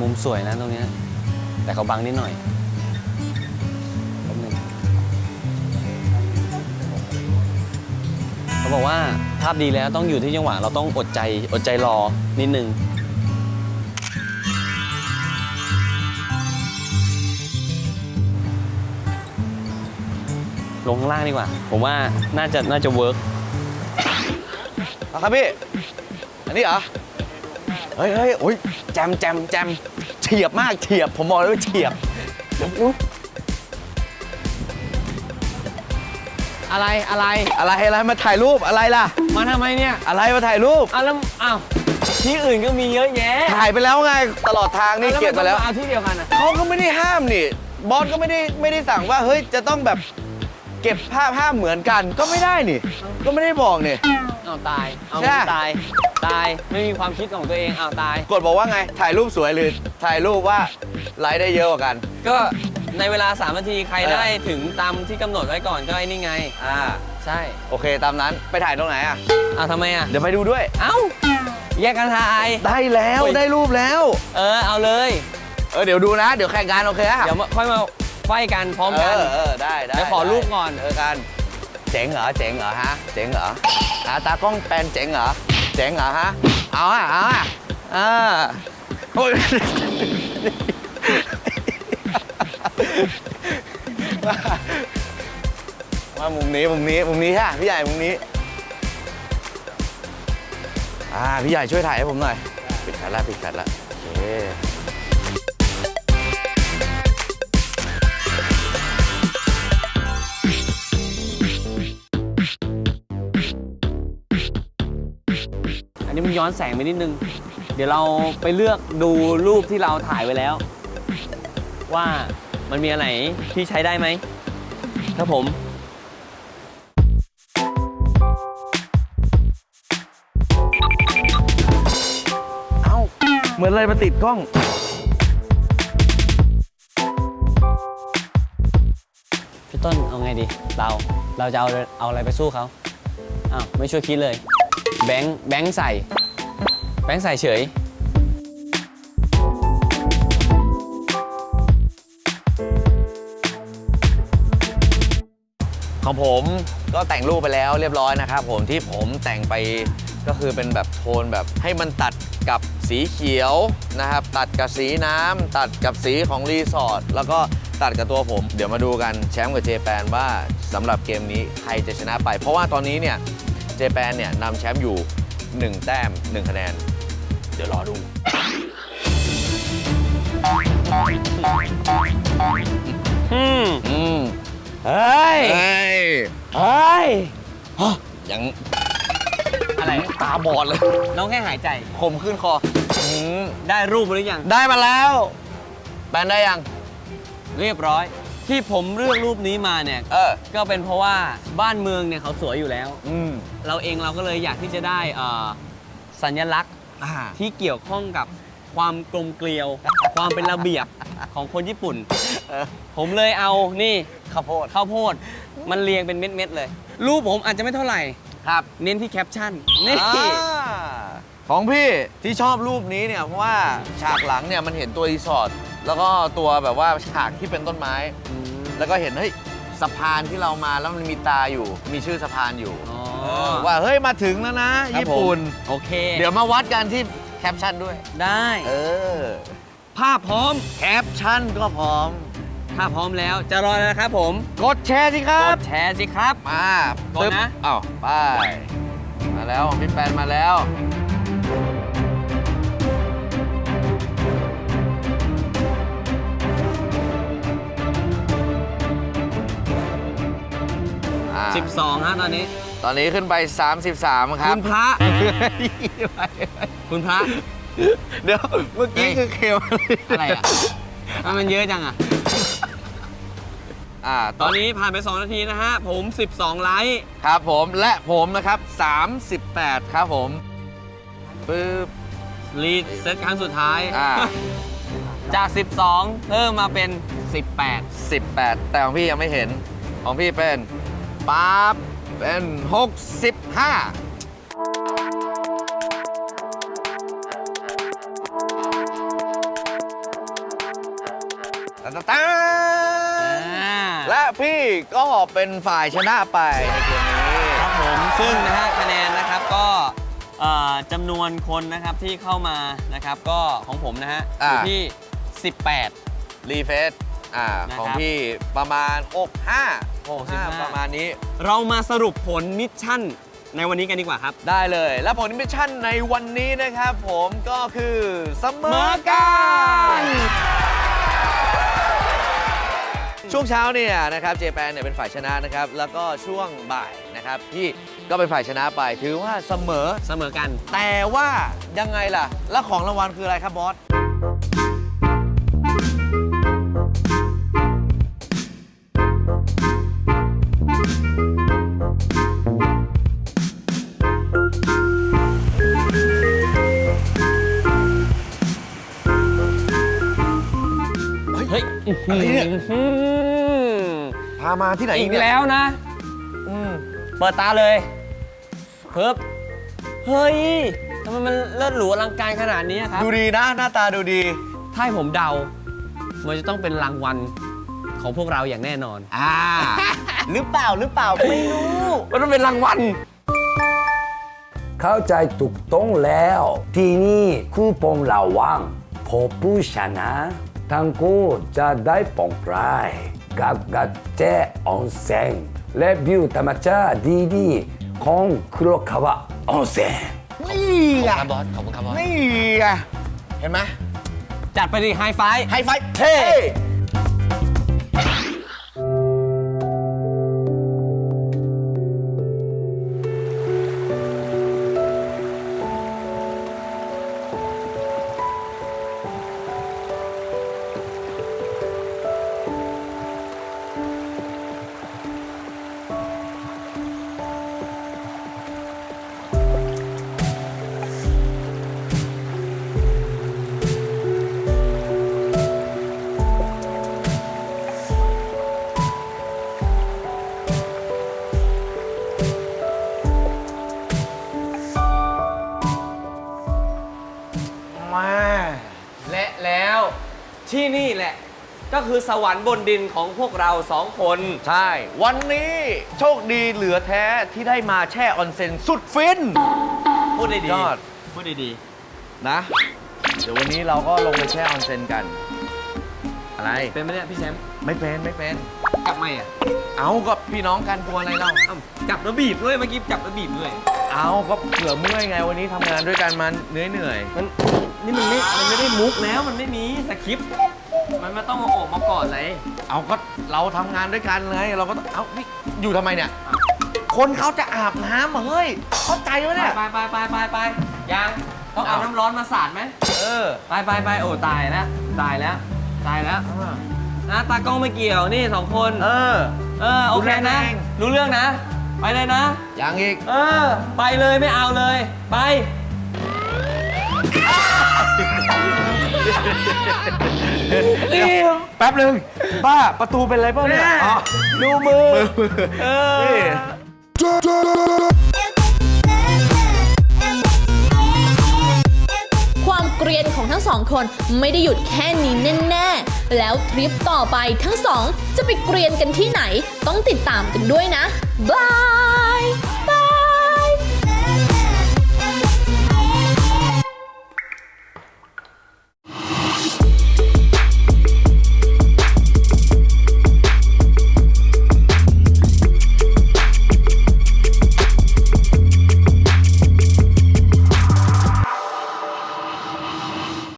มุมสวยนะตรงเนี้ยแต่เขาบังนิดหน่อย เขาบอกว่าภาพดีแล้วต้องอยู่ที่จังหวะเราต้องอดใจอดใจรอนิดนึงลงล่างดีกว่า ผมว่าน่าจะน่าจะเวิร์กครับพี่ อันนี้เหรอ เฮ้ยเฮ้ยโอ้ยแจมแจมแจมเฉียบมากเฉียบ ผมบอกเลยว่าเฉียบเดี๋ยว อุ๊ยอะไรอะไร อะไรอะไรมาถ่ายรูปอะไรล่ะ มาทำไมเนี่ยอะไรมาถ่ายรูป อ้าวแล้วอ้าวที่อื่นก็มีเยอะแยะถ่ายไปแล้วไงตลอดทางนี่เก็บไปแล้ว เอาที่เดียวกันอะเขาก็ไม่ได้ห้ามนี่ บอสก็ไม่ได้ไม่ได้สั่งว่าเฮ้ยจะต้องแบบเก็บภาพห้ามเหมือนกันก็ไม่ได้นี่ ก็ไม่ได้บอกนี่ เอาตาย เอาใช่ ตาย ตาย ไม่มีความคิดของตัวเองเอาตาย กดบอกว่าไงถ่ายรูปสวยหรือถ่ายรูปว่าไลค์ได้เยอะกว่ากัน ก็ ในเวลา 3 นาทีใครเออได้ถึงตามที่กำหนดไว้ก่อนก็ไอ้นี่ไง อ่า ใช่โอเคตามนั้นไปถ่ายตรงไหนอะเอาทำไมอะ เดี๋ยวไปดูด้วย เอ้า แยกกันถ่าย ได้แล้วเฮ้ย ได้รูปแล้ว เออ เอาเลย เออเดี๋ยวดูนะ เดี๋ยวแข่งกันโอเคอะเดี๋ยวมาค่อยมาไฟกันพร้อมเอกันอเออได้ได้เดี๋ยวขอได้รูปก่อน เออกัน เจ๋งเหรอเจ๋งเหรอฮะเจ๋งเหรออะตากล้องแปนเจ๋งเหรอเจ๋งเหรอฮะเอาอะเอาอะอ่าโอ้ย มามุมนี้มุมนี้มุมนี้ฮะพี่ใหญ่มุมนี้อ่าพี่ใหญ่ช่วยถ่ายให้ผมหน่อยปิดแฟลชแล้วปิดแฟลชแล้วโอเคอันนี้มันย้อนแสงไปนิดนึง เดี๋ยวเราไปเลือกดูรูปที่เราถ่ายไว้แล้ว ว่ามันมีอันไหนที่ใช้ได้ไหมครับผม เอ้า เหมือนอะไรมาติดกล้อง พี่ต้นเอาไงดี เราเราจะเอาเอาอะไรไปสู้เขาอ้าวไม่ช่วยคิดเลย แบงค์แบงค์ใส่ แบงค์ใส่เฉย ของผมก็แต่งรูปไปแล้วเรียบร้อยนะครับผมที่ผมแต่งไปก็คือเป็นแบบโทนแบบให้มันตัดกับสีเขียวนะครับ ตัดกับสีน้ำตัดกับสีของรีสอร์ทแล้วก็ตัดกับตัวผม เดี๋ยวมาดูกันแชมป์กับเจแปนว่าสำหรับเกมนี้ใครจะชนะไป เพราะว่าตอนนี้เนี่ยเจแปนเนี่ยนำแชมป์อยู่ 1 แต้ม 1 คะแนน เดี๋ยวรอดูอืมอืม เฮ้ย เฮ้ยเฮ้ย ยังอะไร ตาบอดเลย น้องแค่หายใจคมขึ้นคออืมได้รูปมาหรือยัง ได้มาแล้ว แปนได้ยัง เรียบร้อย ที่ผมเลือกรูปนี้มาเนี่ย เออ ก็เป็นเพราะว่าบ้านเมืองเนี่ยเขาสวยอยู่แล้ว อืมเราเองเราก็เลยอยากที่จะได้เอ่อสัญลักษณ์อ่า ที่เกี่ยวข้องกับ ความกลมเกลียว ความเป็นระเบียบของคนญี่ปุ่นเออผมเลยเอานี่ข้าวโพดข้าวโพดมันเรียงเป็นเม็ดๆเลย รูปผมอาจจะไม่เท่าไหร่ ครับเน้นที่แคปชั่นนี่ อ่าของพี่ที่ชอบรูปนี้เนี่ยเพราะว่าฉากหลังเนี่ยมันเห็นตัวรีสอร์ทแล้วก็ตัวแบบว่าฉากที่เป็นต้นไม้อืมแล้วก็เห็นเฮ้ยสะพานที่เรามาแล้วมันมีตาอยู่ มีชื่อสะพานอยู่อ๋อ เออว่าเฮ้ยมาถึงแล้วนะครับญี่ปุ่นผมโอเค เดี๋ยวมาวัดกันที่ แคปชั่นด้วย ได้ เออ ภาพพร้อม แคปชั่นก็พร้อม ถ้าพร้อมแล้วจะรอแล้วนะครับผม กดแชร์สิครักบ ดแชร์สิครับ มาก่อนนะปึ๊บอ้าวไป มาแล้วพี่แปนมาแล้ว อ่า12ฮะตอนนี้ ตอนนี้ขึ้นไป 33 ครับคุณพระ คุณพระ เดี๋ยวเมื่อกี้เฮ้ยคือเคลอะไรอะทำไมมันเยอะจังอะ อ่าตอนนี้ผ่านไป 2 นาทีนะฮะ ผม 12 ไลค์ครับผมและผมนะครับ 38 ครับผมปึ๊บลีดเซตครั้งสุดท้าย อ่า จาก 12 เพิ่มมาเป็น 18 18 แต่ของพี่ยังไม่เห็นของพี่เป็นปั๊บ เป็น 65ตาตาตาและพี่ก็เป็นฝ่ายชนะไปในเกมนี้ ครับผมซึ่งนะฮะคะแนนนะครับก็เอ่อจำนวนคนนะครับที่เข้ามานะครับก็ของผมนะฮะอยู่ที่ 18 รีเฟส อ่านะครับของพี่ประมาณ65 65 ประมาณนี้เรามาสรุปผลมิชชั่นในวันนี้กันดีกว่าครับ ได้เลย และผลมิชชั่นในวันนี้นะครับผมก็คือเสมอเสมอกักันนช่วงเช้าเนี่ยนะครับเจแปนเนี่ยเป็นฝ่ายชนะนะครับ แล้วก็ช่วงบ่ายนะครับพี่ก็เป็นฝ่ายชนะไปถือว่าเสมอ เสมอกัน แต่ว่ายังไงล่ะ แล้วของรางวัลคืออะไรครับบอส อะไรเนี่ยอื้อหือพามาที่ไหนอีอีกกเนี่ยแล้วนะ อืมเปิดตาเลยเพิบเฮ้ยทำไมมันเลิศหรูอลังการขนาดนี้ครับ ดูดีนะ หน้าตาดูดี ถ้าให้ผมเดา มันจะต้องเป็นรางวัลของพวกเราอย่างแน่นอน อ่า หรือเปล่าหรือเปล่าไม่รู้ มันต้องเป็นรางวัล เข้าใจถูกต้องแล้ว ที่นี่คูปองระวังพอผู้ชนะ ทั้งคู่จะได้ปองปลายกับกัจเจออนเซ็นและวิวธรรมชาติดีๆของคุโรคาวะออนเซ็นนี่ไงครับบอสขอบคุณครับบอสนี่ไงเห็นไหมจัดไปดิไฮไฟไฮไฟเท่ ที่นี่แหละ ก็คือสวรรค์บนดินของพวกเราสองคน ใช่ วันนี้โชคดีเหลือแท้ที่ได้มาแช่ออนเซ็นสุดฟิน พูดได้ดียอดพูดได้ดีนะ เดี๋ยววันนี้เราก็ลงไปแช่ออนเซ็นกัน อะไรเป็นไหมเนี่ยพี่แชมป์ไม่เป็นไม่เป็น กลับไม่อะเอาก็พี่น้องกันกลัวอะไรเราเอ้าจับแล้วบีบด้วยเมื่อกี้จับแล้วบีบด้วยเอาก็เผื่อเมื่อยไงวันนี้ทำงานด้วยกันมันเหนื่อยเหนื่อยมันนี่มันไม่มันไม่ได้มุกแล้วมันไม่มีสคริปต์ มันไม่ต้องมาออกมาก่อนเลยๆเอาก็เราทำงานด้วยกันไงเราก็ต้องเอานี่อยู่ทำไมเนี่ย คนเขาจะอาบน้ำอะเฮ้ยเข้าใจไหมไปเนี่ย ไปไปไปไปไปยังต้องเอาเอา น้ำร้อนมาสาดไหมเออไปไปไปโอ้ตายแล้วตายแล้วตายแล้วนะตากล้องไม่เกี่ยวนี่สองคนเออ เออโอเคนะ ดูแลตัวเอง รู้เรื่องนะ ไปเลยนะยังอีกเออ ไปเลยไม่เอาเลย ไป รีบแป๊บหนึ่งบ้าประตูเป็นอะไรเปล่าเนี่ยแม่อ๋อดูมือเออนี่ความเกรียนของทั้งสองคนไม่ได้หยุดแค่นี้แน่ๆ แล้วทริปต่อไปทั้งสองจะไปเกรียนกันที่ไหน ต้องติดตามกันด้วยนะ บาย